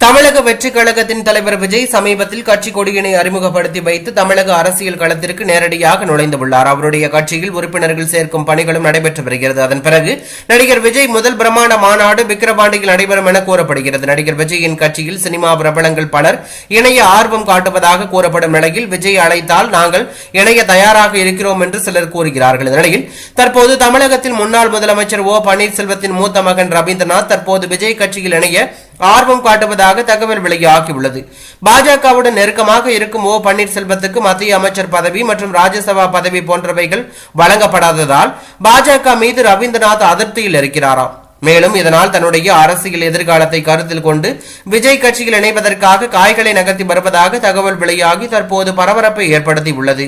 தமிழக வெற்றிக் கழகத்தின் தலைவர் விஜய் சமீபத்தில் கட்சி கொடியினை அறிமுகப்படுத்தி வைத்து தமிழக அரசியல் களத்திற்கு நேரடியாக நுழைந்துள்ளார். அவருடைய கட்சியில் உறுப்பினர்கள் சேர்க்கும் பணிகளும் நடைபெற்று வருகிறது. அதன் பிறகு நடிகர் விஜய் முதல் பிரமாண மாநாடு விக்கிரவாண்டியில் நடைபெறும் என கூறப்படுகிறது. நடிகர் விஜயின் கட்சியில் சினிமா பிரபலங்கள் பலர் இணைய ஆர்வம் காட்டுவதாக கூறப்படும் நிலையில் விஜய் அழைத்தால் நாங்கள் இணைய தயாராக இருக்கிறோம் என்று சிலர் கூறுகிறார்கள். இந்த நிலையில் தற்போது தமிழகத்தில் முன்னாள் முதலமைச்சர் ஓ பன்னீர்செல்வத்தின் மூத்த மகன் ரவீந்திரநாத் தற்போது விஜய் கட்சியில் இணைய ஆர்வம் காட்டுவதாக தகவல் வெளியாகியுள்ளது. பாஜகவுடன் நெருக்கமாக இருக்கும் ஓ பன்னீர்செல்வத்துக்கு மத்திய அமைச்சர் பதவி மற்றும் ராஜ்யசபா பதவி போன்றவைகள் வழங்கப்படாததால் பாஜக மீது ரவீந்திரநாத் அதிருப்தியில் இருக்கிறாராம். மேலும் இதனால் தன்னுடைய அரசியல் எதிர்காலத்தை கருத்தில் கொண்டு விஜய் கட்சியில் இணைவதற்காக காய்களை நகர்த்தி வருவதாக தகவல் வெளியாகி தற்போது பரபரப்பை ஏற்படுத்தியுள்ளது.